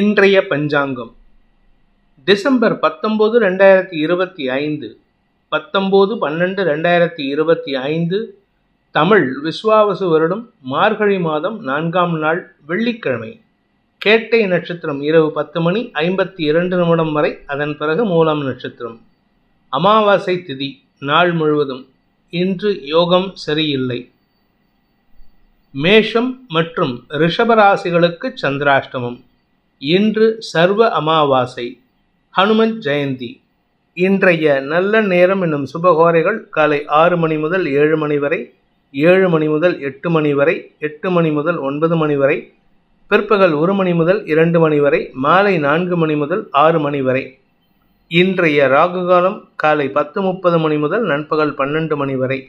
இன்றைய பஞ்சாங்கம். டிசம்பர் பத்தொம்போது ரெண்டாயிரத்தி இருபத்தி ஐந்து பத்தொம்போது பன்னெண்டு ரெண்டாயிரத்தி இருபத்தி ஐந்து தமிழ் விஸ்வாவசு வருடம் மார்கழி மாதம் நான்காம் நாள் வெள்ளிக்கிழமை. கேட்டை நட்சத்திரம் இரவு பத்து மணி ஐம்பத்தி இரண்டு நிமிடம் வரை அதன் பிறகு மூலம் நட்சத்திரம். அமாவாசை திதி நாள் முழுவதும். இன்று யோகம் சரியில்லை. மேஷம் மற்றும் ரிஷபராசிகளுக்கு சந்திராஷ்டமம். இன்று சர்வ அமாவாசை ஹனுமன் ஜெயந்தி. இன்றைய நல்ல நேரம் என்னும் சுபகோரைகள் காலை ஆறு மணி முதல் ஏழு மணி வரை ஏழு மணி முதல் எட்டு மணி வரை எட்டு மணி முதல் ஒன்பது மணி வரை பிற்பகல் ஒரு மணி முதல் இரண்டு மணி வரை மாலை நான்கு மணி முதல் ஆறு மணி வரை. இன்றைய ராகு காலம் காலை பத்து முப்பது மணி முதல் நண்பகல் பன்னெண்டு மணி வரை.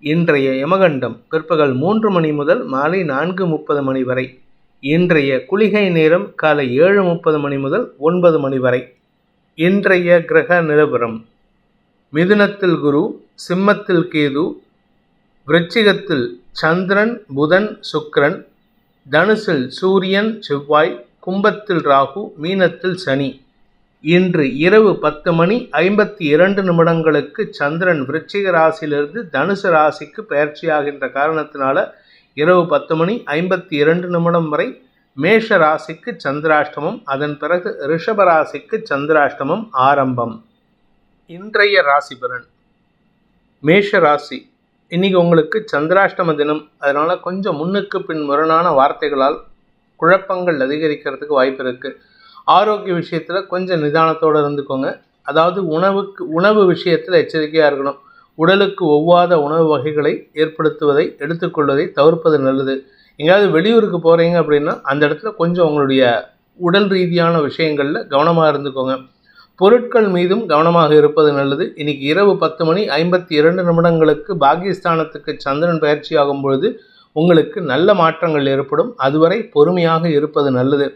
இன்றைய யமகண்டம் பிற்பகல் மூன்று மணி முதல் மாலை நான்கு முப்பது மணி வரை. இன்றைய குளிகை நேரம் காலை ஏழு முப்பது மணி முதல் ஒன்பது மணி வரை. இன்றைய கிரக நிலவரம் மிதுனத்தில் குரு சிம்மத்தில் கேது விருச்சிகத்தில் சந்திரன் புதன் சுக்ரன் தனுசில் சூரியன் செவ்வாய் கும்பத்தில் ராகு மீனத்தில் சனி. இன்று இரவு பத்து மணி ஐம்பத்தி இரண்டு நிமிடங்களுக்கு சந்திரன் விருச்சிக ராசியிலிருந்து தனுசு ராசிக்கு பயிற்சியாகின்ற காரணத்தினால இரவு பத்து மணி ஐம்பத்தி இரண்டு நிமிடம் வரை மேஷ ராசிக்கு சந்திராஷ்டமம் அதன் பிறகு ரிஷப ராசிக்கு சந்திராஷ்டமம் ஆரம்பம். இன்றைய ராசி பலன். மேஷ ராசி. இன்னைக்கு உங்களுக்கு சந்திராஷ்டம தினம். அதனால கொஞ்சம் முன்னுக்கு பின் முரணான வார்த்தைகளால் குழப்பங்கள் அதிகரிக்கிறதுக்கு வாய்ப்பு இருக்குது ஆரோக்கிய விஷயத்தில் கொஞ்சம் நிதானத்தோடு இருந்துக்கோங்க. அதாவது உணவுக்கு உணவு விஷயத்தில் எச்சரிக்கையாக இருக்கணும். உடலுக்கு ஒவ்வாத உணவு வகைகளை ஏற்படுத்துவதை எடுத்துக்கொள்வதை தவிர்ப்பது நல்லது. எங்கேயாவது வெளியூருக்கு போகிறீங்க அப்படின்னா அந்த இடத்துல கொஞ்சம் உங்களுடைய உடல் ரீதியான விஷயங்களில் கவனமாக இருந்துக்கோங்க. பொருட்கள் மீதும் கவனமாக இருப்பது நல்லது. இன்னைக்கு இரவு பத்து மணி ஐம்பத்தி இரண்டு நிமிடங்களுக்கு பாகிஸ்தானத்துக்கு சந்திரன் பயிற்சியாகும் பொழுது உங்களுக்கு நல்ல மாற்றங்கள் ஏற்படும். அதுவரை பொறுமையாக இருப்பது நல்லது.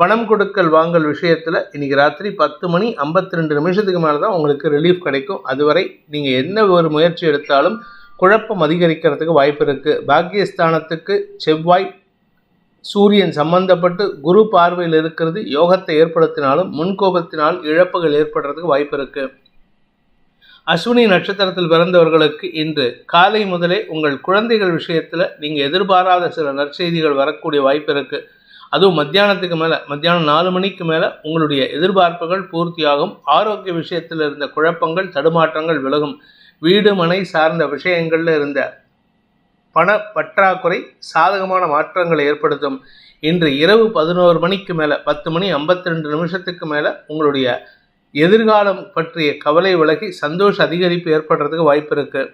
பணம் கொடுக்கல் வாங்கல் விஷயத்தில் இன்றைக்கி ராத்திரி பத்து மணி ஐம்பத்தி ரெண்டு நிமிஷத்துக்கு மேலே தான் உங்களுக்கு ரிலீஃப் கிடைக்கும். அதுவரை நீங்கள் என்ன ஒரு முயற்சி எடுத்தாலும் குழப்பம் அதிகரிக்கிறதுக்கு வாய்ப்பு இருக்குது பாக்கியஸ்தானத்துக்கு செவ்வாய் சூரியன் சம்பந்தப்பட்டு குரு பார்வையில் இருக்கிறது யோகத்தை ஏற்படுத்தினாலும் முன்கோபத்தினால் இழப்புகள் ஏற்படுறதுக்கு வாய்ப்பு இருக்குது அஸ்வினி நட்சத்திரத்தில் பிறந்தவர்களுக்கு இன்று காலை முதலே உங்கள் குழந்தைகள் விஷயத்தில் நீங்கள் எதிர்பாராத சில நற்செய்திகள் வரக்கூடிய வாய்ப்பு இருக்குது அதுவும் மத்தியானத்துக்கு மேலே மத்தியானம் நாலு மணிக்கு மேலே உங்களுடைய எதிர்பார்ப்புகள் பூர்த்தியாகும். ஆரோக்கிய விஷயத்தில் இருந்த குழப்பங்கள் தடுமாற்றங்கள் விலகும். வீடு மனை சார்ந்த விஷயங்களில் இருந்த பண பற்றாக்குறை சாதகமான மாற்றங்களை ஏற்படுத்தும். இன்று இரவு பதினோரு மணிக்கு மேலே பத்து மணி ஐம்பத்தி ரெண்டு நிமிஷத்துக்கு மேலே உங்களுடைய எதிர்காலம் பற்றிய கவலை விலகி சந்தோஷ அதிகரிப்பு ஏற்படுறதுக்கு வாய்ப்பு இருக்குது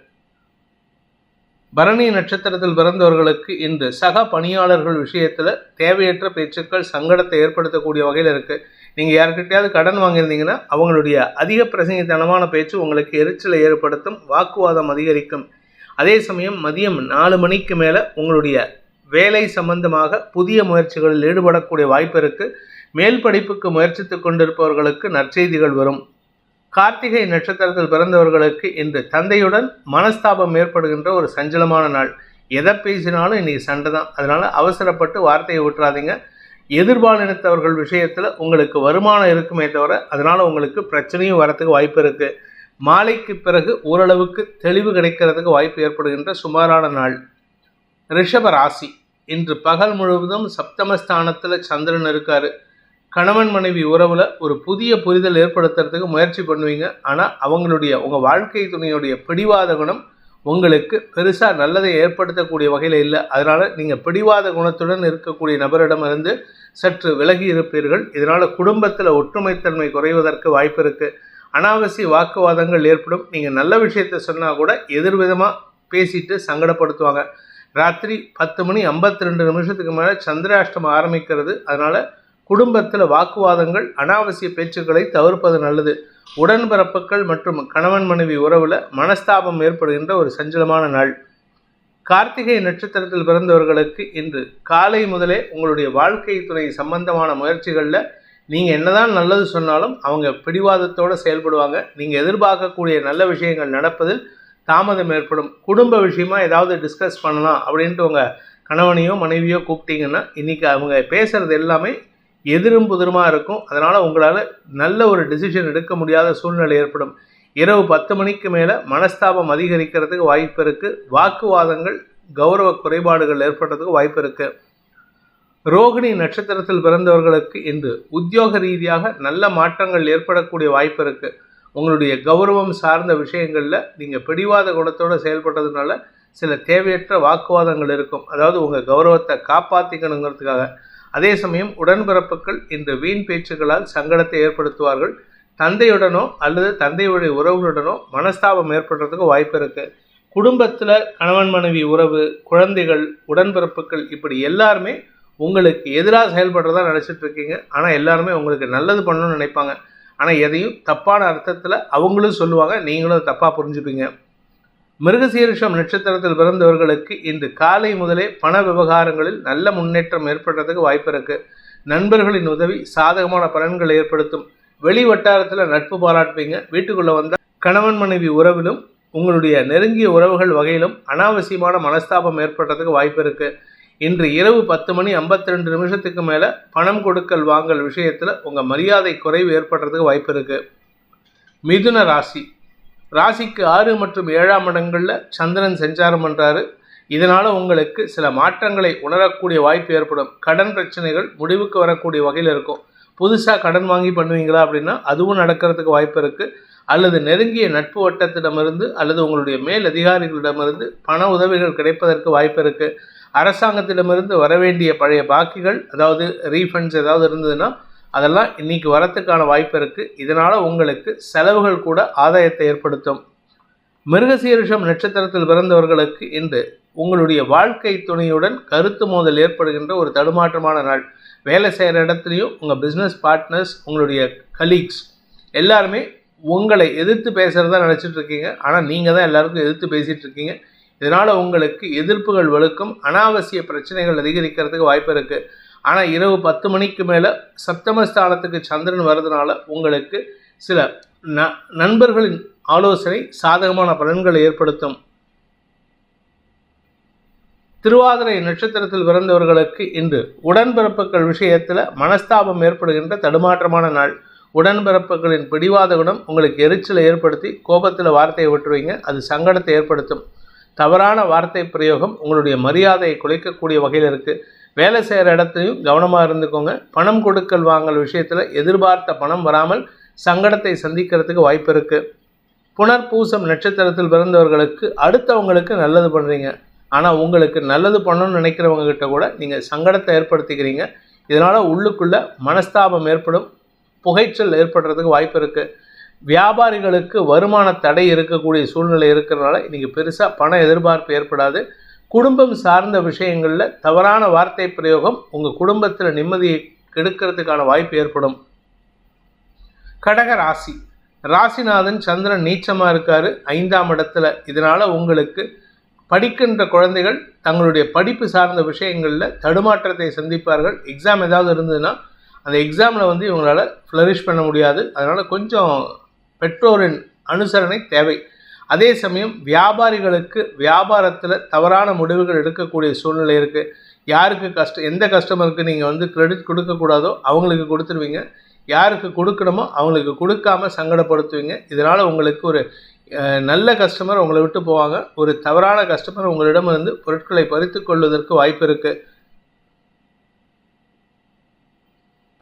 பரணி நட்சத்திரத்தில் பிறந்தவர்களுக்கு இன்று சக பணியாளர்கள் விஷயத்தில் தேவையற்ற பேச்சுக்கள் சங்கடத்தை ஏற்படுத்தக்கூடிய வகையில் இருக்குது நீங்கள் யாருக்கிட்டையாவது கடன் வாங்கியிருந்தீங்கன்னா அவங்களுடைய அதிக பிரசங்கித்தனமான பேச்சு உங்களுக்கு எரிச்சலை ஏற்படுத்தும் வாக்குவாதம் அதிகரிக்கும். அதே சமயம் மதியம் நாலு மணிக்கு மேலே உங்களுடைய வேலை சம்பந்தமாக புதிய முயற்சிகளில் ஈடுபடக்கூடிய வாய்ப்பு இருக்குது மேல் படிப்புக்கு முயற்சித்து கொண்டிருப்பவர்களுக்கு நற்செய்திகள் வரும். கார்த்திகை நட்சத்திரத்தில் பிறந்தவர்களுக்கு இன்று தந்தையுடன் மனஸ்தாபம் ஏற்படுகின்ற ஒரு சஞ்சலமான நாள். எதை பேசினாலும் இன்றைக்கி சண்டை தான். அதனால் அவசரப்பட்டு வார்த்தையை விட்டுறாதீங்க. எதிர்பாலினத்தவர்கள் விஷயத்தில் உங்களுக்கு வருமானம் இருக்குமே தவிர அதனால் உங்களுக்கு பிரச்சனையும் வரத்துக்கு வாய்ப்பு இருக்குது மாலைக்கு பிறகு ஓரளவுக்கு தெளிவு கிடைக்கிறதுக்கு வாய்ப்பு ஏற்படுகின்ற சுமாரான நாள். ரிஷப ராசி. இன்று பகல் முழுவதும் சப்தமஸ்தானத்தில் சந்திரன் இருக்காரு. கணவன் மனைவி உறவில் ஒரு புதிய புரிதல் ஏற்படுத்துறதுக்கு முயற்சி பண்ணுவீங்க. ஆனால் அவங்களுடைய உங்கள் வாழ்க்கை துணையுடைய பிடிவாத குணம் உங்களுக்கு பெருசாக நல்லதை ஏற்படுத்தக்கூடிய வகையில் இல்லை. அதனால் நீங்கள் பிடிவாத குணத்துடன் இருக்கக்கூடிய நபரிடமிருந்து சற்று விலகி இருப்பீர்கள். இதனால் குடும்பத்தில் ஒற்றுமைத்தன்மை குறைவதற்கு வாய்ப்பு இருக்குது அனாவசிய வாக்குவாதங்கள் ஏற்படும். நீங்கள் நல்ல விஷயத்த சொன்னால் கூட எதிர்விதமாக பேசிட்டு சங்கடப்படுத்துவாங்க. ராத்திரி பத்து மணி ஐம்பத்தி ரெண்டு நிமிஷத்துக்கு மேலே சந்திராஷ்டமம் ஆரம்பிக்கிறது. அதனால் குடும்பத்தில் வாக்குவாதங்கள் அனாவசிய பேச்சுக்களை தவிர்ப்பது நல்லது. உடன்பிறப்புகள் மற்றும் கணவன் மனைவி உறவில் மனஸ்தாபம் ஏற்படுகின்ற ஒரு சஞ்சலமான நாள். கார்த்திகை நட்சத்திரத்தில் பிறந்தவர்களுக்கு இன்று காலை முதலே உங்களுடைய வாழ்க்கை துறை சம்பந்தமான முயற்சிகளில் நீங்கள் என்னதான் நல்லது சொன்னாலும் அவங்க பிடிவாதத்தோடு செயல்படுவாங்க. நீங்கள் எதிர்பார்க்கக்கூடிய நல்ல விஷயங்கள் நடப்பதில் தாமதம் ஏற்படும். குடும்ப விஷயமா ஏதாவது டிஸ்கஸ் பண்ணலாம் அப்படின்ட்டு உங்கள் கணவனையோ மனைவியோ கூப்பிட்டீங்கன்னா இன்றைக்கி அவங்க பேசுகிறது எல்லாமே எதிரும் புதிருமாக இருக்கும். அதனால் உங்களால் நல்ல ஒரு டிசிஷன் எடுக்க முடியாத சூழ்நிலை ஏற்படும். இரவு பத்து மணிக்கு மேலே மனஸ்தாபம் அதிகரிக்கிறதுக்கு வாய்ப்பு இருக்குது வாக்குவாதங்கள் கௌரவ குறைபாடுகள் ஏற்படுறதுக்கு வாய்ப்பு இருக்குது ரோகிணி நட்சத்திரத்தில் பிறந்தவர்களுக்கு இன்று உத்தியோக ரீதியாக நல்ல மாற்றங்கள் ஏற்படக்கூடிய வாய்ப்பு இருக்குது உங்களுடைய கௌரவம் சார்ந்த விஷயங்களில் நீங்கள் பிடிவாத குணத்தோடு செயல்பட்டதுனால சில தேவையற்ற வாக்குவாதங்கள் இருக்கும். அதாவது உங்கள் கௌரவத்தை காப்பாற்றிக்கணுங்கிறதுக்காக அதே சமயம் உடன்பிறப்புகள் இந்த வீண் பேச்சுக்களால் சங்கடத்தை ஏற்படுத்துவார்கள். தந்தையுடனோ அல்லது தந்தையுடைய உறவுகளுடனோ மனஸ்தாபம் ஏற்படுறதுக்கு வாய்ப்பு இருக்குது குடும்பத்தில் கணவன் மனைவி உறவு குழந்தைகள் உடன்பிறப்புகள் இப்படி எல்லாருமே உங்களுக்கு எதிராக செயல்படுறதா நினச்சிட்டு இருக்கீங்க. ஆனால் எல்லாருமே உங்களுக்கு நல்லது பண்ணணும்னு நினைப்பாங்க. ஆனால் எதையும் தப்பான அர்த்தத்தில் அவங்களும் சொல்லுவாங்க. நீங்களும் தப்பாக புரிஞ்சுப்பீங்க. மிருகசீரிஷம் நட்சத்திரத்தில் பிறந்தவர்களுக்கு இன்று காலை முதலே பண விவகாரங்களில் நல்ல முன்னேற்றம் ஏற்படுறதுக்கு வாய்ப்பு இருக்கு. நண்பர்களின் உதவி சாதகமான பலன்களை ஏற்படுத்தும். வெளி வட்டாரத்தில் நட்பு பாராட்டுவீங்க. வீட்டுக்குள்ளே வந்த கணவன் மனைவி உறவிலும் உங்களுடைய நெருங்கிய உறவுகள் வகையிலும் அனாவசியமான மனஸ்தாபம் ஏற்படுறதுக்கு வாய்ப்பு இருக்கு. இன்று இரவு பத்து மணி ஐம்பத்தி ரெண்டு நிமிஷத்துக்கு மேலே பணம் கொடுக்கல் வாங்கல் விஷயத்தில் உங்கள் மரியாதை குறைவு ஏற்படுறதுக்கு வாய்ப்பு இருக்கு. மிதுன ராசி. ராசிக்கு ஆறு மற்றும் ஏழாம் இடங்களில் சந்திரன் சஞ்சாரம் பண்ணுறாரு இதனால் உங்களுக்கு சில மாற்றங்களை உணரக்கூடிய வாய்ப்பு ஏற்படும். கடன் பிரச்சனைகள் முடிவுக்கு வரக்கூடிய வகையில் இருக்கும். புதுசாக கடன் வாங்கி பண்ணுவீங்களா அப்படின்னா அதுவும் நடக்கிறதுக்கு வாய்ப்பு இருக்குது அல்லது நெருங்கிய நட்பு வட்டத்திடமிருந்து அல்லது உங்களுடைய மேல் அதிகாரிகளிடமிருந்து பண உதவிகள் கிடைப்பதற்கு வாய்ப்பு இருக்குது அரசாங்கத்திடமிருந்து வரவேண்டிய பழைய பாக்கிகள் அதாவது ரீஃபண்ட்ஸ் ஏதாவது இருந்ததுன்னா அதெல்லாம் இன்னைக்கு வரத்துக்கான வாய்ப்பு இருக்குது இதனால் உங்களுக்கு செலவுகள் கூட ஆதாயத்தை ஏற்படுத்தும். மிருகசீரிஷம் நட்சத்திரத்தில் பிறந்தவர்களுக்கு இன்று உங்களுடைய வாழ்க்கை துணையுடன் கருத்து மோதல் ஏற்படுகின்ற ஒரு தடுமாற்றமான நாள். வேலை செய்கிற இடத்துலையும் உங்கள் பிஸ்னஸ் பார்ட்னர்ஸ் உங்களுடைய கலீக்ஸ் எல்லாருமே உங்களை எதிர்த்து பேசுகிறதா நினச்சிட்டு இருக்கீங்க. ஆனால் நீங்கள் தான் எல்லாருக்கும் எதிர்த்து பேசிகிட்டு இருக்கீங்க. இதனால் உங்களுக்கு எதிர்ப்புகள் வலுக்கும் அனாவசிய பிரச்சனைகள் அதிகரிக்கிறதுக்கு வாய்ப்பு இருக்குது ஆனால் இரவு பத்து மணிக்கு மேலே சப்தமஸ்தானத்துக்கு சந்திரன் வர்றதுனால உங்களுக்கு சில ந நண்பர்களின் ஆலோசனை சாதகமான பலன்களை ஏற்படுத்தும். திருவாதிரை நட்சத்திரத்தில் பிறந்தவர்களுக்கு இன்று உடன்பிறப்புகள் விஷயத்தில் மனஸ்தாபம் ஏற்படுகின்ற தடுமாற்றமான நாள். உடன்பிறப்புகளின் பிடிவாத குணம் உங்களுக்கு எரிச்சலை ஏற்படுத்தி கோபத்தில் வார்த்தையை விட்டுருவீங்க அது சங்கடத்தை ஏற்படுத்தும். தவறான வார்த்தை பிரயோகம் உங்களுடைய மரியாதையை குலைக்கக்கூடிய வகையில் இருக்குது வேலை செய்கிற இடத்துலையும் கவனமாக இருந்துக்கோங்க. பணம் கொடுக்கல் வாங்கல் விஷயத்தில் எதிர்பார்த்த பணம் வராமல் சங்கடத்தை சந்திக்கிறதுக்கு வாய்ப்பு இருக்குது புனர்பூசம் நட்சத்திரத்தில் பிறந்தவர்களுக்கு அடுத்தவங்களுக்கு நல்லது பண்ணுறீங்க ஆனால் உங்களுக்கு நல்லது பண்ணணும்னு நினைக்கிறவங்க கிட்ட கூட நீங்கள் சங்கடத்தை ஏற்படுத்திக்கிறீங்க. இதனால் உள்ளுக்குள்ளே மனஸ்தாபம் ஏற்படும். புகைச்சல் ஏற்படுறதுக்கு வாய்ப்பு இருக்குது வியாபாரிகளுக்கு வருமான தடை இருக்கக்கூடிய சூழ்நிலை இருக்கிறதுனால இன்றைக்கி பெருசாக பண எதிர்பார்ப்பு ஏற்படாது. குடும்பம் சார்ந்த விஷயங்களில் தவறான வார்த்தை பிரயோகம் உங்கள் குடும்பத்தில் நிம்மதியை கெடுக்கிறதுக்கான வாய்ப்பு ஏற்படும். கடக ராசி. ராசிநாதன் சந்திரன் நீச்சமாக இருக்கார். ஐந்தாம் இடத்துல. இதனால் உங்களுக்கு படிக்கின்ற குழந்தைகள் தங்களுடைய படிப்பு சார்ந்த விஷயங்களில் தடுமாற்றத்தை சந்திப்பார்கள். எக்ஸாம் ஏதாவது இருந்ததுன்னா அந்த எக்ஸாமில் வந்து இவங்களால் ஃப்ளரிஷ் பண்ண முடியாது. அதனால் கொஞ்சம் பெற்றோரின் அனுசரணை தேவை. அதே சமயம் வியாபாரிகளுக்கு வியாபாரத்தில் தவறான முடிவுகள் எடுக்கக்கூடிய சூழ்நிலை இருக்குது யாருக்கு கஷ்டம் எந்த கஸ்டமருக்கு நீங்கள் வந்து கிரெடிட் கொடுக்கக்கூடாதோ அவங்களுக்கு கொடுத்துருவீங்க. யாருக்கு கொடுக்கணுமோ அவங்களுக்கு கொடுக்காம சங்கடப்படுத்துவீங்க. இதனால் உங்களுக்கு ஒரு நல்ல கஸ்டமர் உங்களை விட்டு போவாங்க. ஒரு தவறான கஸ்டமர் உங்களிடமிருந்து பொருட்களை பறித்து கொள்வதற்கு வாய்ப்பு இருக்குது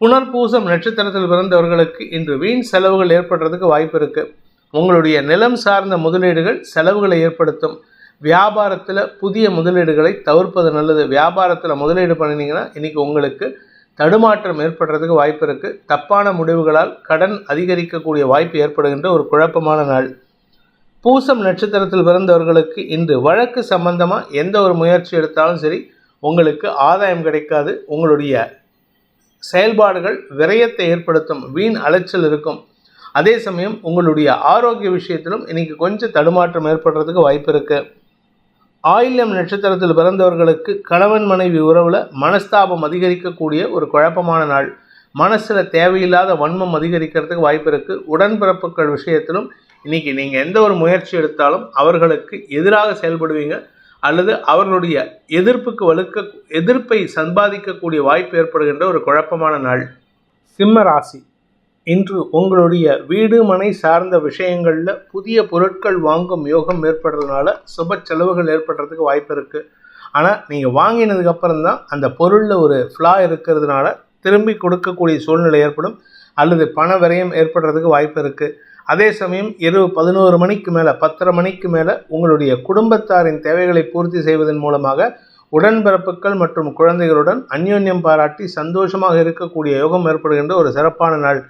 புனர்பூசம் நட்சத்திரத்தில் பிறந்தவர்களுக்கு இன்று வீண் செலவுகள் ஏற்படுறதுக்கு வாய்ப்பு இருக்குது உங்களுடைய நிலம் சார்ந்த முதலீடுகள் செலவுகளை ஏற்படுத்தும். வியாபாரத்தில் புதிய முதலீடுகளை தவிர்ப்பது நல்லது. வியாபாரத்தில் முதலீடு பண்ணினீங்கன்னா இன்றைக்கி உங்களுக்கு தடுமாற்றம் ஏற்படுறதுக்கு வாய்ப்பு இருக்குது தப்பான முடிவுகளால் கடன் அதிகரிக்கக்கூடிய வாய்ப்பு ஏற்படுகின்ற ஒரு குழப்பமான நாள். பூசம் நட்சத்திரத்தில் பிறந்தவர்களுக்கு இன்று வழக்கு சம்பந்தமாக எந்த ஒரு முயற்சி எடுத்தாலும் சரி உங்களுக்கு ஆதாயம் கிடைக்காது. உங்களுடைய செயல்பாடுகள் விரயத்தை ஏற்படுத்தும். வீண் அலைச்சல் இருக்கும். அதே சமயம் உங்களுடைய ஆரோக்கிய விஷயத்திலும் இன்னைக்கு கொஞ்சம் தடுமாற்றம் ஏற்படுறதுக்கு வாய்ப்பு இருக்கு. ஆயில்யம் நட்சத்திரத்தில் பிறந்தவர்களுக்கு கணவன் மனைவி உறவில் மனஸ்தாபம் அதிகரிக்கக்கூடிய ஒரு குழப்பமான நாள். மனசில் தேவையில்லாத வன்மம் அதிகரிக்கிறதுக்கு வாய்ப்பு இருக்குது உடன்பிறப்புகள் விஷயத்திலும் இன்றைக்கி நீங்கள் எந்த ஒரு முயற்சி எடுத்தாலும் அவர்களுக்கு எதிராக செயல்படுவீங்க. அல்லது அவர்களுடைய எதிர்ப்புக்கு வலுக்க எதிர்ப்பை சம்பாதிக்கக்கூடிய வாய்ப்பு ஏற்படுகின்ற ஒரு குழப்பமான நாள். சிம்ம ராசி. இன்று உங்களுடைய வீடு மனை சார்ந்த விஷயங்களில் புதிய பொருட்கள் வாங்கும் யோகம் ஏற்படுறதுனால சுப செலவுகள் ஏற்படுறதுக்கு வாய்ப்பு இருக்குது ஆனால் நீங்கள் வாங்கினதுக்கப்புறம் தான் அந்த பொருளில் ஒரு ஃப்ளா இருக்கிறதுனால திரும்பி கொடுக்கக்கூடிய சூழ்நிலை ஏற்படும் அல்லது பண விரயம் ஏற்படுறதுக்கு வாய்ப்பு இருக்குது அதே சமயம் இரவு பதினோரு மணிக்கு மேலே பத்தரை மணிக்கு மேலே உங்களுடைய குடும்பத்தாரின் தேவைகளை பூர்த்தி செய்வதன் மூலமாக உடன்பிறப்புகள் மற்றும் குழந்தைகளுடன் அந்யோன்யம் பாராட்டி சந்தோஷமாக இருக்கக்கூடிய யோகம் ஏற்படுகின்ற ஒரு சிறப்பான நாள்.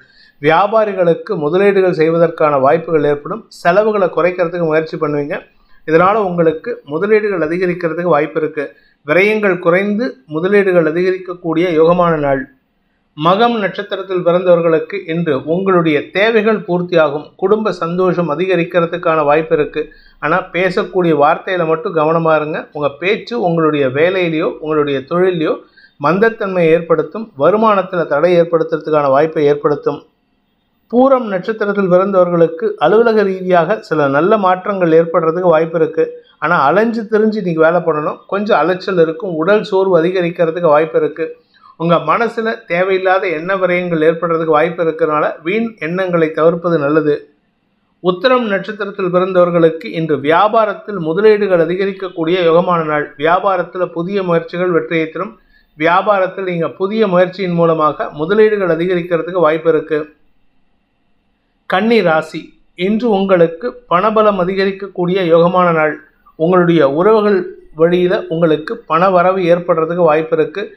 வியாபாரிகளுக்கு முதலீடுகள் செய்வதற்கான வாய்ப்புகள் ஏற்படும். செலவுகளை குறைக்கிறதுக்கு முயற்சி பண்ணுவீங்க. இதனால் உங்களுக்கு முதலீடுகள் அதிகரிக்கிறதுக்கு வாய்ப்பு இருக்குது விரயங்கள் குறைந்து முதலீடுகள் அதிகரிக்கக்கூடிய யோகமான நாள். மகம் நட்சத்திரத்தில் பிறந்தவர்களுக்கு இன்று உங்களுடைய தேவைகள் பூர்த்தியாகும். குடும்ப சந்தோஷம் அதிகரிக்கிறதுக்கான வாய்ப்பு இருக்குது ஆனால் பேசக்கூடிய வார்த்தையில் மட்டும் கவனமாக இருங்க. உங்கள் பேச்சு உங்களுடைய வேலையிலையோ உங்களுடைய தொழிலையோ மந்தத்தன்மையை ஏற்படுத்தும். வருமானத்தில் தடை ஏற்படுத்துறதுக்கான வாய்ப்பை ஏற்படுத்தும். பூரம் நட்சத்திரத்தில் பிறந்தவர்களுக்கு அலுவலக ரீதியாக சில நல்ல மாற்றங்கள் ஏற்படுறதுக்கு வாய்ப்பு இருக்குது ஆனால் அலைஞ்சு தெரிஞ்சு இன்றைக்கி வேலை பண்ணணும். கொஞ்சம் அலைச்சல் இருக்கும். உடல் சோர்வு அதிகரிக்கிறதுக்கு வாய்ப்பு இருக்குது உங்கள் மனசில் தேவையில்லாத எண்ண விரயங்கள் ஏற்படுறதுக்கு வாய்ப்பு இருக்கிறனால வீண் எண்ணங்களை தவிர்ப்பது நல்லது. உத்தரம் நட்சத்திரத்தில் பிறந்தவர்களுக்கு இன்று வியாபாரத்தில் முதலீடுகள் அதிகரிக்கக்கூடிய யோகமான நாள். வியாபாரத்தில் புதிய முயற்சிகள் வெற்றியை தரும். வியாபாரத்தில் நீங்கள் புதிய முயற்சியின் மூலமாக முதலீடுகள் அதிகரிக்கிறதுக்கு வாய்ப்பு இருக்குது கன்னி ராசி இன்று உங்களுக்கு பணபலம் அதிகரிக்கக்கூடிய யோகமான நாள். உங்களுடைய உறவுகள் வழியில் உங்களுக்கு பண வரவு ஏற்படுறதுக்கு வாய்ப்பு இருக்குது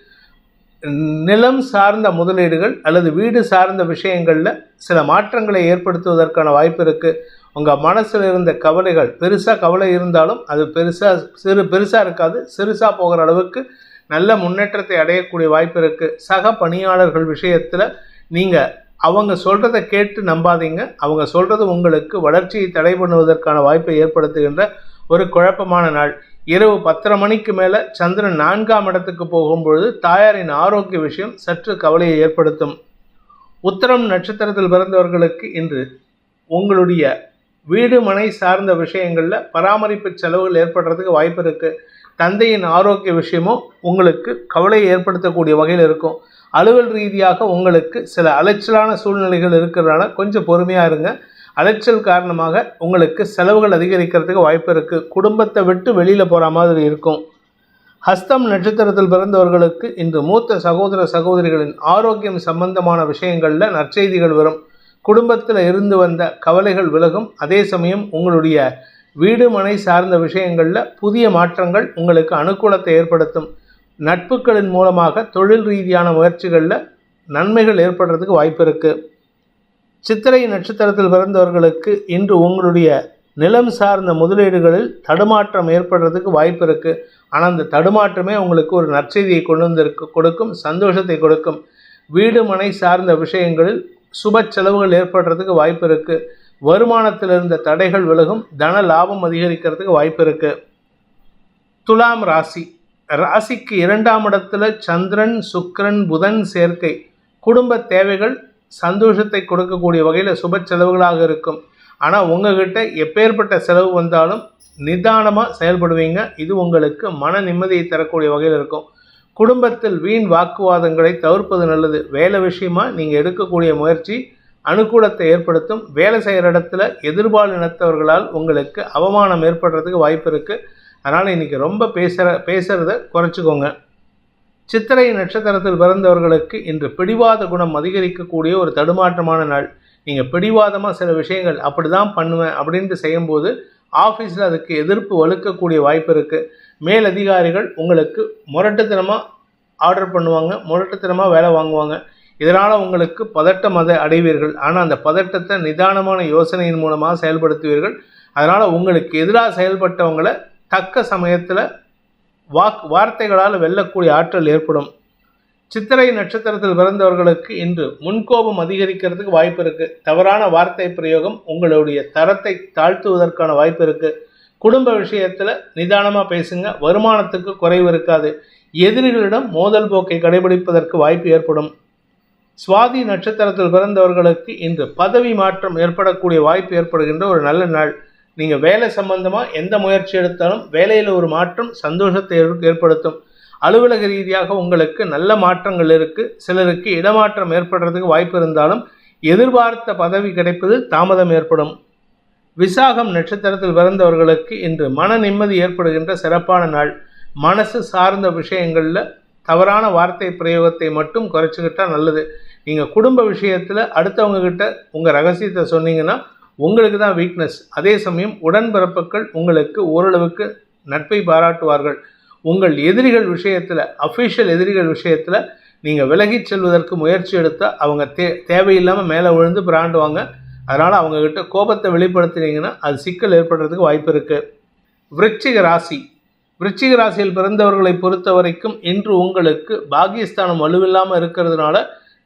நிலம் சார்ந்த முதலீடுகள் அல்லது வீடு சார்ந்த விஷயங்களில் சில மாற்றங்களை ஏற்படுத்துவதற்கான வாய்ப்பு இருக்குது உங்கள் மனசில் இருந்த கவலைகள் பெருசாக கவலை இருந்தாலும் அது பெருசாக சிறு பெருசாக இருக்காது. சிறுசாக போகிற அளவுக்கு நல்ல முன்னேற்றத்தை அடையக்கூடிய வாய்ப்பு இருக்குது சக பணியாளர்கள் விஷயத்தில் நீங்கள் அவங்க சொல்கிறத கேட்டு நம்பாதீங்க. அவங்க சொல்கிறது உங்களுக்கு வளர்ச்சியை தடை பண்ணுவதற்கான வாய்ப்பை ஏற்படுத்துகின்ற ஒரு குழப்பமான நாள். இரவு பத்தரை மணிக்கு மேலே சந்திரன் நான்காம் இடத்துக்கு போகும்பொழுது தாயாரின் ஆரோக்கிய விஷயம் சற்று கவலையை ஏற்படுத்தும். உத்தரம் நட்சத்திரத்தில் பிறந்தவர்களுக்கு இன்று உங்களுடைய வீடு மனை சார்ந்த விஷயங்களில் பராமரிப்பு செலவுகள் ஏற்படுறதுக்கு வாய்ப்பு இருக்குது தந்தையின் ஆரோக்கிய விஷயமும் உங்களுக்கு கவலையை ஏற்படுத்தக்கூடிய வகையில் இருக்கும். அலுவல் ரீதியாக உங்களுக்கு சில அலைச்சலான சூழ்நிலைகள் இருக்கிறதுனால கொஞ்சம் பொறுமையாக இருங்க. அலைச்சல் காரணமாக உங்களுக்கு செலவுகள் அதிகரிக்கிறதுக்கு வாய்ப்பு இருக்குது குடும்பத்தை விட்டு வெளியில் போகிற மாதிரி இருக்கும். ஹஸ்தம் நட்சத்திரத்தில் பிறந்தவர்களுக்கு இன்று மூத்த சகோதர சகோதரிகளின் ஆரோக்கியம் சம்பந்தமான விஷயங்களில் நற்செய்திகள் வரும். குடும்பத்தில் இருந்து வந்த கவலைகள் விலகும். அதே சமயம் உங்களுடைய வீடு மனை சார்ந்த விஷயங்களில் புதிய மாற்றங்கள் உங்களுக்கு அனுகூலத்தை ஏற்படுத்தும். நட்புகளின் மூலமாக தொழில் ரீதியான முயற்சிகளில் நன்மைகள் ஏற்படுறதுக்கு வாய்ப்பு இருக்குது சித்திரை நட்சத்திரத்தில் பிறந்தவர்களுக்கு இன்று உங்களுடைய நிலம் சார்ந்த முதலீடுகளில் தடுமாற்றம் ஏற்படுறதுக்கு வாய்ப்பு இருக்குது ஆனால் அந்த தடுமாற்றமே உங்களுக்கு ஒரு நற்செய்தியை கொண்டு வந்திருக்கு கொடுக்கும் சந்தோஷத்தை கொடுக்கும். வீடு மனை சார்ந்த விஷயங்களில் சுப செலவுகள் ஏற்படுறதுக்கு வாய்ப்பு இருக்குது வருமானத்தில் இருந்த தடைகள் விலகும் தன லாபம் அதிகரிக்கிறதுக்கு வாய்ப்பு இருக்குது துலாம் ராசி. ராசிக்கு இரண்டாம் இடத்துல சந்திரன் சுக்கரன் புதன் சேர்க்கை. குடும்ப தேவைகள் சந்தோஷத்தை கொடுக்கக்கூடிய வகையில் சுப செலவுகளாக இருக்கும். ஆனால் உங்ககிட்ட எப்பேற்பட்ட செலவு வந்தாலும் நிதானமாக செயல்படுவீங்க. இது உங்களுக்கு மன நிம்மதியை தரக்கூடிய வகையில் இருக்கும். குடும்பத்தில் வீண் வாக்குவாதங்களை தவிர்ப்பது நல்லது. வேலை விஷயமா நீங்கள் எடுக்கக்கூடிய முயற்சி அனுகூலத்தை ஏற்படுத்தும். வேலை செய்கிற இடத்துல எதிர்பாலினத்தவர்களால் உங்களுக்கு அவமானம் ஏற்படுறதுக்கு வாய்ப்பு இருக்குது அதனால் இன்றைக்கி ரொம்ப பேசுகிற பேசுகிறத குறைச்சிக்கோங்க. சித்திரை நட்சத்திரத்தில் பிறந்தவர்களுக்கு இன்று பிடிவாத குணம் அதிகரிக்கக்கூடிய ஒரு தடுமாற்றமான நாள். நீங்கள் பிடிவாதமாக சில விஷயங்கள் அப்படி தான் பண்ணுவேன் அப்படின்ட்டு செய்யும்போது ஆஃபீஸில் அதுக்கு எதிர்ப்பு வலுக்கக்கூடிய வாய்ப்பு இருக்குது மேலதிகாரிகள் உங்களுக்கு முரட்டுத்தனமாக ஆர்டர் பண்ணுவாங்க முரட்டுத்தனமாக வேலை வாங்குவாங்க. இதனால் உங்களுக்கு பதட்டம் அதை அடைவீர்கள். ஆனால் அந்த பதட்டத்தை நிதானமான யோசனையின் மூலமாக செயல்படுத்துவீர்கள். அதனால் உங்களுக்கு எதிராக செயல்பட்டவங்களை தக்க சமயத்தில் வாக் வார்த்தைகளால் வெல்லக்கூடிய ஆற்றல் ஏற்படும். சித்திரை நட்சத்திரத்தில் பிறந்தவர்களுக்கு இன்று முன்கோபம் அதிகரிக்கிறதுக்கு வாய்ப்பு இருக்குது தவறான வார்த்தை பிரயோகம் உங்களுடைய தரத்தை தாழ்த்துவதற்கான வாய்ப்பு இருக்குது குடும்ப விஷயத்தில் நிதானமாக பேசுங்க. வருமானத்துக்கு குறைவு இருக்காது. எதிரிகளிடம் மோதல் போக்கை கடைபிடிப்பதற்கு வாய்ப்பு ஏற்படும். சுவாதி நட்சத்திரத்தில் பிறந்தவர்களுக்கு இன்று பதவி மாற்றம் ஏற்படக்கூடிய வாய்ப்பு ஏற்படுகின்ற ஒரு நல்ல நாள். நீங்கள் வேலை சம்பந்தமாக எந்த முயற்சி எடுத்தாலும் வேலையில் ஒரு மாற்றம் சந்தோஷத்தை ஏற்- ஏற்படுத்தும். அலுவலக ரீதியாக உங்களுக்கு நல்ல மாற்றங்கள் இருக்குது சிலருக்கு இடமாற்றம் ஏற்படுறதுக்கு வாய்ப்பு இருந்தாலும் எதிர்பார்த்த பதவி கிடைப்பது தாமதம் ஏற்படும். விசாகம் நட்சத்திரத்தில் பிறந்தவர்களுக்கு இன்று மன நிம்மதி ஏற்படுகின்ற சிறப்பான நாள். மனசு சார்ந்த விஷயங்களில் தவறான வார்த்தை பிரயோகத்தை மட்டும் குறைச்சிக்கிட்டால் நல்லது. நீங்கள் குடும்ப விஷயத்தில் அடுத்தவங்கக்கிட்ட உங்கள் ரகசியத்தை சொன்னீங்கன்னா உங்களுக்கு தான் வீக்னஸ் அதே சமயம் உடன்பிறப்புகள் உங்களுக்கு ஓரளவுக்கு நட்பை பாராட்டுவார்கள். உங்கள் எதிரிகள் விஷயத்தில் அஃபிஷியல் எதிரிகள் விஷயத்தில் நீங்கள் விலகிச் செல்வதற்கு முயற்சி எடுத்தால் அவங்க தே தேவையில்லாமல் மேலே விழுந்து பிராண்டுவாங்க. அதனால் அவங்கக்கிட்ட கோபத்தை வெளிப்படுத்தினீங்கன்னா அது சிக்கல் ஏற்படுறதுக்கு வாய்ப்பு இருக்குது விருச்சிக ராசி. விருச்சிக ராசியில் பிறந்தவர்களை பொறுத்த வரைக்கும் இன்று உங்களுக்கு பாகியஸ்தானம் வலுவில்லாமல் இருக்கிறதுனால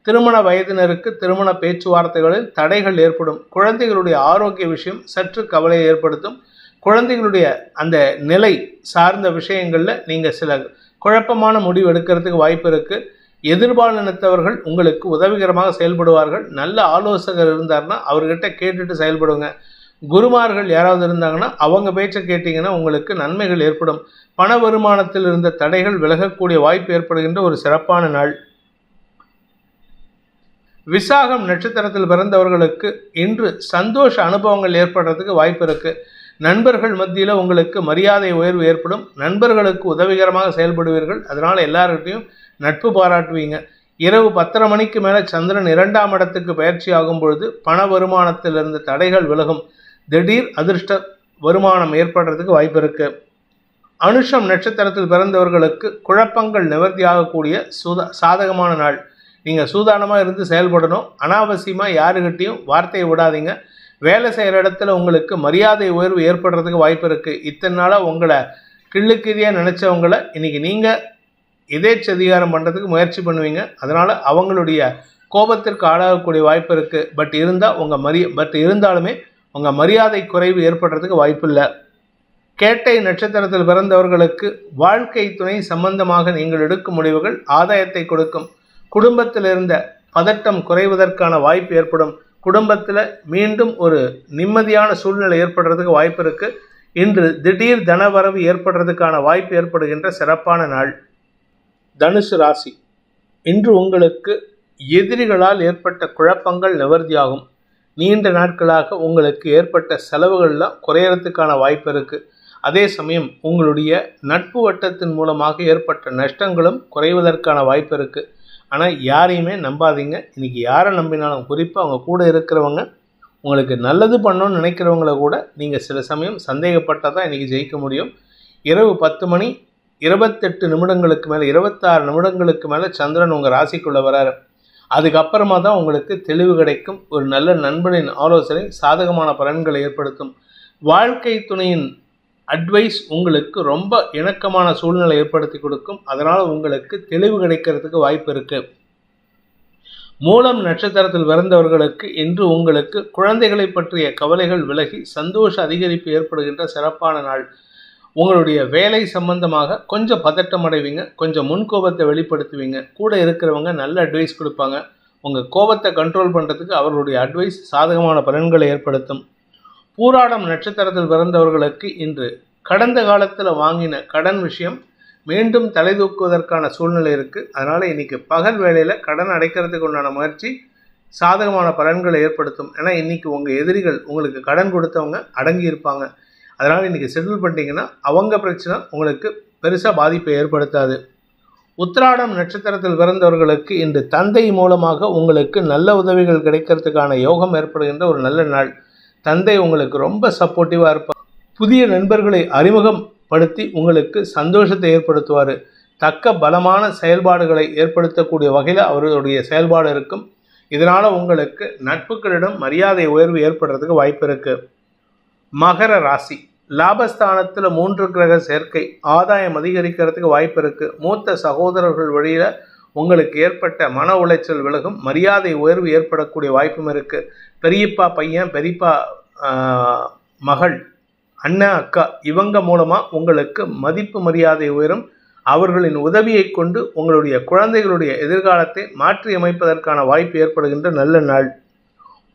திருமண வயதினருக்கு திருமண பேச்சுவார்த்தைகளில் தடைகள் ஏற்படும். குழந்தைகளுடைய ஆரோக்கிய விஷயம் சற்று கவலையை ஏற்படுத்தும். குழந்தைகளுடைய அந்த நிலை சார்ந்த விஷயங்களில் நீங்கள் சில குழப்பமான முடிவு எடுக்கிறதுக்கு வாய்ப்பு இருக்குது எதிர்பாலினத்தவர்கள் உங்களுக்கு உதவிகரமாக செயல்படுவார்கள். நல்ல ஆலோசகர் இருந்தார்னா அவர்கிட்ட கேட்டுட்டு செயல்படுங்க. குருமார்கள் யாராவது இருந்தாங்கன்னா அவங்க பேச்சை கேட்டிங்கன்னா உங்களுக்கு நன்மைகள் ஏற்படும். பண வருமானத்தில் இருந்த தடைகள் விலகக்கூடிய வாய்ப்பு ஏற்படுகின்ற ஒரு சிறப்பான நாள். விசாகம் நட்சத்திரத்தில் பிறந்தவர்களுக்கு இன்று சந்தோஷ அனுபவங்கள் ஏற்படுறதுக்கு வாய்ப்பு இருக்கு. நண்பர்கள் மத்தியில் உங்களுக்கு மரியாதை உயர்வு ஏற்படும். நண்பர்களுக்கு உதவிகரமாக செயல்படுவீர்கள். அதனால் எல்லார்கிட்டையும் நட்பு பாராட்டுவீங்க. இரவு பத்தரை மணிக்கு மேலே சந்திரன் இரண்டாம் இடத்துக்கு பயிற்சி ஆகும் பொழுது பண வருமானத்திலிருந்து தடைகள் விலகும். திடீர் அதிர்ஷ்ட வருமானம் ஏற்படுறதுக்கு வாய்ப்பு இருக்கு. அனுஷம் நட்சத்திரத்தில் பிறந்தவர்களுக்கு குழப்பங்கள் நிவர்த்தியாகக்கூடிய சுத சாதகமான நாள். நீங்கள் சூதானமாக இருந்து செயல்படணும். அனாவசியமாக யாருக்கிட்டேயும் வார்த்தையை விடாதீங்க. வேலை செய்கிற இடத்துல உங்களுக்கு மரியாதை உயர்வு ஏற்படுறதுக்கு வாய்ப்பு இருக்குது இத்தனை நாளாக உங்களை கிள்ளுக்கிரியாக நினச்சவங்கள இன்றைக்கி நீங்கள் எதேச்சதிகாரம் பண்ணுறதுக்கு முயற்சி பண்ணுவீங்க. அதனால் அவங்களுடைய கோபத்திற்கு ஆளாகக்கூடிய வாய்ப்பு இருக்குது பட் இருந்தால் உங்கள் மரிய பட் இருந்தாலுமே உங்கள் மரியாதை குறைவு ஏற்படுறதுக்கு வாய்ப்பு இல்லை. கேட்டை நட்சத்திரத்தில் பிறந்தவர்களுக்கு வாழ்க்கை துணை சம்பந்தமாக நீங்கள் எடுக்கும் முடிவுகள் ஆதாயத்தை கொடுக்கும். குடும்பத்தில் இருந்த பதட்டம் குறைவதற்கான வாய்ப்பு ஏற்படும். குடும்பத்தில் மீண்டும் ஒரு நிம்மதியான சூழ்நிலை ஏற்படுறதுக்கு வாய்ப்பு இருக்குது இன்று திடீர் தனவரவு ஏற்படுறதுக்கான வாய்ப்பு ஏற்படுகின்ற சிறப்பான நாள். தனுசு ராசி. இன்று உங்களுக்கு எதிரிகளால் ஏற்பட்ட குழப்பங்கள் நிவர்த்தியாகும். நீண்ட நாட்களாக உங்களுக்கு ஏற்பட்ட செலவுகள்லாம் குறையறதுக்கான வாய்ப்பு இருக்குது அதே சமயம் உங்களுடைய நட்பு வட்டத்தின் மூலமாக ஏற்பட்ட நஷ்டங்களும் குறைவதற்கான வாய்ப்பு இருக்குது ஆனால் யாரையுமே நம்பாதீங்க. இன்றைக்கி யாரை நம்பினாலும் குறிப்பாக அவங்க கூட இருக்கிறவங்க உங்களுக்கு நல்லது பண்ணணும்னு நினைக்கிறவங்கள கூட நீங்கள் சில சமயம் சந்தேகப்பட்டால் தான் இன்றைக்கி ஜெயிக்க முடியும். இரவு பத்து மணி இருபத்தெட்டு நிமிடங்களுக்கு மேலே இருபத்தாறு நிமிடங்களுக்கு மேலே சந்திரன் உங்கள் ராசிக்குள்ளே வராரு. அதுக்கப்புறமா தான் உங்களுக்கு தெளிவு கிடைக்கும். ஒரு நல்ல நண்பனின் ஆலோசனை சாதகமான பலன்களை ஏற்படுத்தும். வாழ்க்கை துணையின் அட்வைஸ் உங்களுக்கு ரொம்ப இணக்கமான சூழ்நிலை ஏற்படுத்தி கொடுக்கும். அதனால் உங்களுக்கு தெளிவு கிடைக்கிறதுக்கு வாய்ப்பு இருக்குது மூலம் நட்சத்திரத்தில் பிறந்தவர்களுக்கு இன்று உங்களுக்கு குழந்தைகளை பற்றிய கவலைகள் விலகி சந்தோஷ அதிகரிப்பு ஏற்படுகின்ற சிறப்பான நாள். உங்களுடைய வேலை சம்பந்தமாக கொஞ்சம் பதட்டம் அடைவீங்க. கொஞ்சம் முன்கோபத்தை வெளிப்படுத்துவீங்க. கூட இருக்கிறவங்க நல்ல அட்வைஸ் கொடுப்பாங்க. உங்கள் கோபத்தை கண்ட்ரோல் பண்ணுறதுக்கு அவர்களுடைய அட்வைஸ் சாதகமான பலன்களை ஏற்படுத்தும். பூராடம் நட்சத்திரத்தில் பிறந்தவர்களுக்கு இன்று கடந்த காலத்தில் வாங்கின கடன் விஷயம் மீண்டும் தலை தூக்குவதற்கான சூழ்நிலை இருக்குது அதனால் இன்றைக்கி பகல் வேளையில் கடன் அடைக்கிறதுக்கு உண்டான முயற்சி சாதகமான பலன்களை ஏற்படுத்தும். ஏன்னா இன்றைக்கி உங்கள் எதிரிகள் உங்களுக்கு கடன் கொடுத்தவங்க அடங்கி இருப்பாங்க. அதனால் இன்றைக்கி செட்டில் பண்ணிட்டீங்கன்னா அவங்க பிரச்சனை உங்களுக்கு பெருசாக பாதிப்பை ஏற்படுத்தாது. உத்திராடம் நட்சத்திரத்தில் பிறந்தவர்களுக்கு இன்று தந்தை மூலமாக உங்களுக்கு நல்ல உதவிகள் கிடைக்கிறதுக்கான யோகம் ஏற்படுகின்ற ஒரு நல்ல நாள். தந்தை உங்களுக்கு ரொம்ப சப்போர்ட்டிவாக இருப்பார் புதிய நண்பர்களை அறிமுகப்படுத்தி உங்களுக்கு சந்தோஷத்தை ஏற்படுத்துவார். தக்க பலமான செயல்பாடுகளை ஏற்படுத்தக்கூடிய வகையில் அவருடைய செயல்பாடு இருக்கும். இதனால் உங்களுக்கு நட்புகளிடம் மரியாதை உயர்வு ஏற்படுறதுக்கு வாய்ப்பு இருக்குது மகர ராசி. லாபஸ்தானத்தில் மூன்று கிரக சேர்க்கை. ஆதாயம் அதிகரிக்கிறதுக்கு வாய்ப்பு இருக்குது மூத்த சகோதரர்கள் வழியில் உங்களுக்கு ஏற்பட்ட மன உளைச்சல் விலகும். மரியாதை உயர்வு ஏற்படக்கூடிய வாய்ப்பும் இருக்குது பெரியப்பா பையன் பெரியப்பா மகள் அண்ணா அக்கா இவங்க மூலமாக உங்களுக்கு மதிப்பு மரியாதை உயரும் அவர்களின் உதவியை கொண்டு உங்களுடைய குழந்தைகளுடைய எதிர்காலத்தை மாற்றி அமைப்பதற்கான வாய்ப்பு ஏற்படுகின்ற நல்ல நாள்.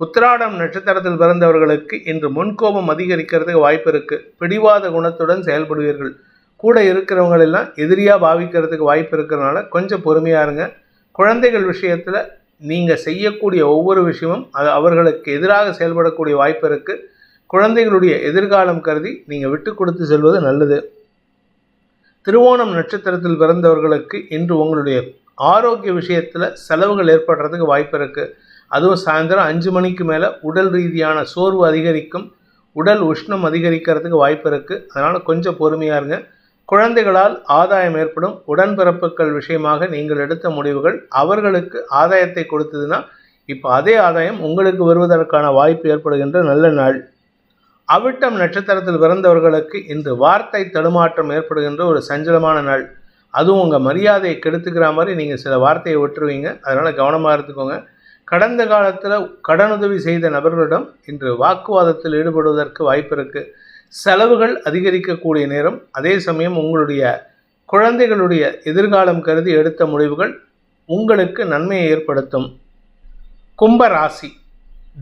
உத்திராடம் நட்சத்திரத்தில் பிறந்தவர்களுக்கு இன்று முன்கோபம் அதிகரிக்கிறதுக்கு வாய்ப்பு இருக்கு. பிடிவாத குணத்துடன் செயல்படுவீர்கள். கூட இருக்கிறவங்களெல்லாம் எதிரியாக பாவிக்கிறதுக்கு வாய்ப்பு இருக்கிறதுனால கொஞ்சம் பொறுமையா இருங்க. குழந்தைகள் விஷயத்தில் நீங்கள் செய்யக்கூடிய ஒவ்வொரு விஷயமும் அது அவர்களுக்கு எதிராக செயல்படக்கூடிய வாய்ப்பு இருக்குது குழந்தைகளுடைய எதிர்காலம் கருதி நீங்கள் விட்டு கொடுத்து செல்வது நல்லது. திருவோணம் நட்சத்திரத்தில் பிறந்தவர்களுக்கு இன்று உங்களுடைய ஆரோக்கிய விஷயத்தில் செலவுகள் ஏற்படுறதுக்கு வாய்ப்பு இருக்குது அதுவும் சாயந்தரம் அஞ்சு மணிக்கு மேலே உடல் ரீதியான சோர்வு அதிகரிக்கும். உடல் உஷ்ணம் அதிகரிக்கிறதுக்கு வாய்ப்பு இருக்குது அதனால் கொஞ்சம் பொறுமையாக இருங்க. குழந்தைகளால் ஆதாயம் ஏற்படும் உடன்பிறப்புகள் விஷயமாக நீங்கள் எடுத்த முடிவுகள் அவர்களுக்கு ஆதாயத்தை கொடுத்ததுன்னா இப்போ அதே ஆதாயம் உங்களுக்கு வருவதற்கான வாய்ப்பு ஏற்படுகின்ற நல்ல நாள். அவிட்டம் நட்சத்திரத்தில் பிறந்தவர்களுக்கு இன்று வார்த்தை தடுமாற்றம் ஏற்படுகின்ற ஒரு சஞ்சலமான நாள். அதுவும் உங்கள் மரியாதையை கெடுத்துக்கிற மாதிரி நீங்கள் சில வார்த்தையை விட்டுருவீங்க. அதனால் கவனமாக இருந்துக்கோங்க. கடந்த காலத்தில் கடனுதவி செய்த நபர்களிடம் இன்று வாக்குவாதத்தில் ஈடுபடுவதற்கு வாய்ப்பு இருக்குது செலவுகள் அதிகரிக்கக்கூடிய நேரம் அதே சமயம் உங்களுடைய குழந்தைகளுடைய எதிர்காலம் கருதி எடுத்த முடிவுகள் உங்களுக்கு நன்மையை ஏற்படுத்தும். கும்ப ராசி.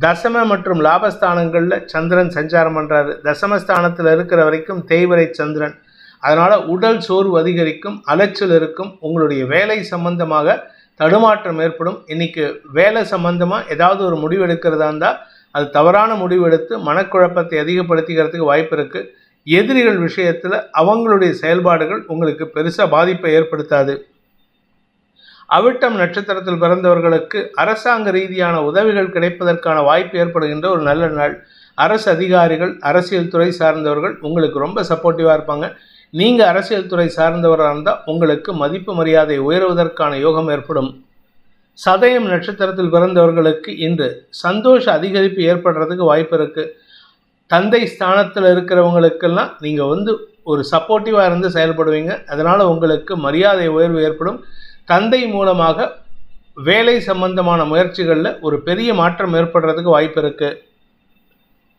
தசம மற்றும் லாபஸ்தானங்களில் சந்திரன் சஞ்சாரம் பண்ணுறாரு தசமஸ்தானத்தில் இருக்கிற வரைக்கும் தேய்வரை சந்திரன். அதனால் உடல் சோர்வு அதிகரிக்கும் அலைச்சல் இருக்கும் உங்களுடைய வேலை சம்பந்தமாக தடுமாற்றம் ஏற்படும். இன்னைக்கு வேலை சம்பந்தமாக ஏதாவது ஒரு முடிவு எடுக்கிறதா இருந்தால் அது தவறான முடிவு எடுத்து மனக்குழப்பத்தை அதிகப்படுத்திக்கிறதுக்கு வாய்ப்பு இருக்குது எதிரிகள் விஷயத்தில் அவங்களுடைய செயல்பாடுகள் உங்களுக்கு பெருசாக பாதிப்பை ஏற்படுத்தாது. அவிட்டம் நட்சத்திரத்தில் பிறந்தவர்களுக்கு அரசாங்க ரீதியான உதவிகள் கிடைப்பதற்கான வாய்ப்பு ஏற்படுகின்ற ஒரு நல்ல நாள். அரசு அதிகாரிகள் அரசியல் துறை சார்ந்தவர்கள் உங்களுக்கு ரொம்ப சப்போர்ட்டிவாக இருப்பாங்க. நீங்கள் அரசியல் துறை சார்ந்தவராக இருந்தால் உங்களுக்கு மதிப்பு மரியாதை உயர்வதற்கான யோகம் ஏற்படும். சதயம் நட்சத்திரத்தில் பிறந்தவர்களுக்கு இன்று சந்தோஷ அதிகரிப்பு ஏற்படுறதுக்கு வாய்ப்பு இருக்குது தந்தை ஸ்தானத்தில் இருக்கிறவங்களுக்கெல்லாம் நீங்கள் வந்து ஒரு சப்போர்ட்டிவாக இருந்து செயல்படுவீங்க. அதனால் உங்களுக்கு மரியாதை உயர்வு ஏற்படும். தந்தை மூலமாக வேலை சம்பந்தமான முயற்சிகளில் ஒரு பெரிய மாற்றம் ஏற்படுறதுக்கு வாய்ப்பு இருக்குது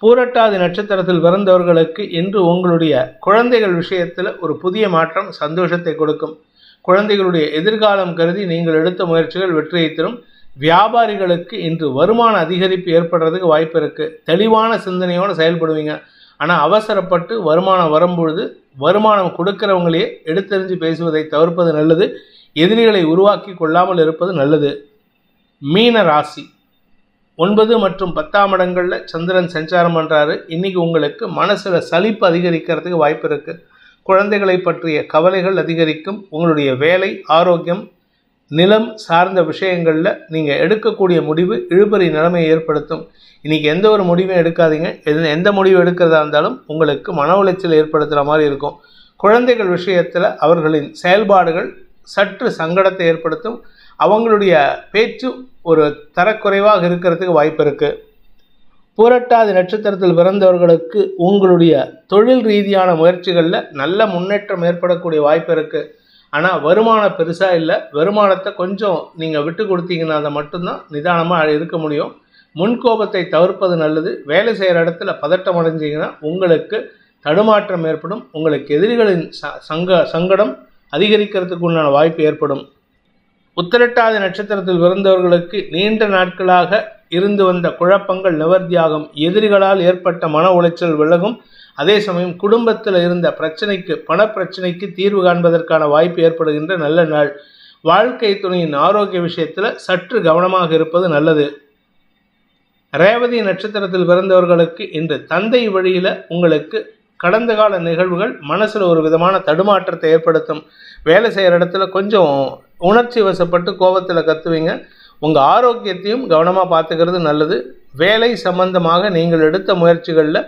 பூரட்டாதி நட்சத்திரத்தில் பிறந்தவர்களுக்கு இன்று உங்களுடைய குழந்தைகள் விஷயத்தில் ஒரு புதிய மாற்றம் சந்தோஷத்தை கொடுக்கும். குழந்தைகளுடைய எதிர்காலம் கருதி நீங்கள் எடுத்த முயற்சிகள் வெற்றியை தரும். வியாபாரிகளுக்கு இன்று வருமான அதிகரிப்பு ஏற்படுறதுக்கு வாய்ப்பு இருக்குது தெளிவான சிந்தனையோடு செயல்படுவீங்க. ஆனால் அவசரப்பட்டு வருமானம் வரும்பொழுது வருமானம் கொடுக்கிறவங்களையே எடுத்தெறிஞ்சு பேசுவதை தவிர்ப்பது நல்லது. எதிரிகளை உருவாக்கி கொள்ளாமல் இருப்பது நல்லது. மீன ராசி. ஒன்பது மற்றும் பத்தாம் இடங்களில் சந்திரன் சஞ்சாரம் பண்ணுறாரு இன்றைக்கி உங்களுக்கு மனசில் சலிப்பு அதிகரிக்கிறதுக்கு வாய்ப்பு இருக்குது குழந்தைகளை பற்றிய கவலைகள் அதிகரிக்கும். உங்களுடைய வேலை ஆரோக்கியம் நிலம் சார்ந்த விஷயங்களில் நீங்கள் எடுக்கக்கூடிய முடிவு இழுபறி நிலைமையை ஏற்படுத்தும். இன்றைக்கி எந்த ஒரு முடிவும் எடுக்காதீங்க. எது எந்த முடிவு எடுக்கிறதா இருந்தாலும் உங்களுக்கு மன உளைச்சல் ஏற்படுத்துகிற மாதிரி இருக்கும். குழந்தைகள் விஷயத்தில் அவர்களின் செயல்பாடுகள் சற்று சங்கடத்தை ஏற்படுத்தும். அவங்களுடைய பேச்சு ஒரு தரக்குறைவாக இருக்கிறதுக்கு வாய்ப்பு இருக்குது புரட்டாதி நட்சத்திரத்தில் பிறந்தவர்களுக்கு உங்களுடைய தொழில் ரீதியான முயற்சிகளில் நல்ல முன்னேற்றம் ஏற்படக்கூடிய வாய்ப்பு இருக்குது ஆனால் வருமானம் பெருசாக இல்லை. வருமானத்தை கொஞ்சம் நீங்கள் விட்டு கொடுத்தீங்கன்னா அதை மட்டும்தான் நிதானமாக இருக்க முடியும். முன்கோபத்தை தவிர்ப்பது நல்லது. வேலை செய்கிற இடத்துல பதட்டம் அடைஞ்சிங்கன்னா உங்களுக்கு தடுமாற்றம் ஏற்படும். உங்களுக்கு எதிரிகளின் ச சங்க சங்கடம் அதிகரிக்கிறதுக்கு உண்டான வாய்ப்பு ஏற்படும். உத்திரட்டாதி நட்சத்திரத்தில் பிறந்தவர்களுக்கு நீண்ட நாட்களாக இருந்து வந்த குழப்பங்கள் நிவர்த்தியாகும் எதிரிகளால் ஏற்பட்ட மன உளைச்சல் விலகும். அதே சமயம் குடும்பத்தில் இருந்த பிரச்சனைக்கு பணப்பிரச்சனைக்கு தீர்வு காண்பதற்கான வாய்ப்பு ஏற்படுகின்ற நல்ல நாள். வாழ்க்கை துணையின் ஆரோக்கிய விஷயத்தில் சற்று கவனமாக இருப்பது நல்லது. ரேவதி நட்சத்திரத்தில் பிறந்தவர்களுக்கு இன்று தந்தை வழியில் உங்களுக்கு கடந்த கால நிகழ்வுகள் மனசில் ஒரு விதமான தடுமாற்றத்தை ஏற்படுத்தும். வேலை செய்கிற இடத்துல கொஞ்சம் உணர்ச்சி வசப்பட்டு கோபத்தில் கத்துவீங்க. உங்கள் ஆரோக்கியத்தையும் கவனமாக பார்த்துக்கிறது நல்லது. வேலை சம்பந்தமாக நீங்கள் எடுத்த முயற்சிகளில்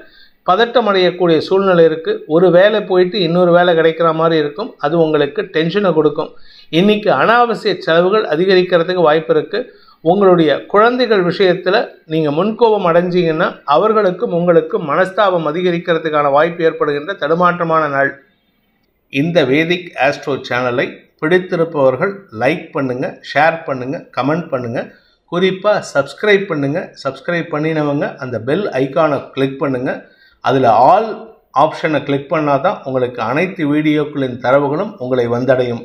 பதட்டம் அடையக்கூடிய சூழ்நிலை இருக்குது ஒரு வேலை போயிட்டு இன்னொரு வேலை கிடைக்கிற மாதிரி இருக்கும். அது உங்களுக்கு டென்ஷனை கொடுக்கும். இன்றைக்கி அனாவசிய செலவுகள் அதிகரிக்கிறதுக்கு வாய்ப்பு இருக்குது உங்களுடைய குழந்தைகள் விஷயத்தில் நீங்கள் முன்கோபம் அடைஞ்சிங்கன்னா அவர்களுக்கும் உங்களுக்கும் மனஸ்தாபம் அதிகரிக்கிறதுக்கான வாய்ப்பு ஏற்படுகின்ற தடுமாற்றமான நாள். இந்த வேதிக் ஆஸ்ட்ரோ சேனலை பிடித்திருப்பவர்கள் லைக் பண்ணுங்கள் ஷேர் பண்ணுங்கள் கமெண்ட் பண்ணுங்கள் குறிப்பாக சப்ஸ்கிரைப் பண்ணுங்கள் சப்ஸ்கிரைப் பண்ணினவங்க அந்த பெல் ஐக்கானை கிளிக் பண்ணுங்கள் அதில் ஆல் ஆப்ஷனை கிளிக் பண்ணால் தான் உங்களுக்கு அனைத்து வீடியோக்களின் தரவுகளும் உங்களை வந்தடையும்.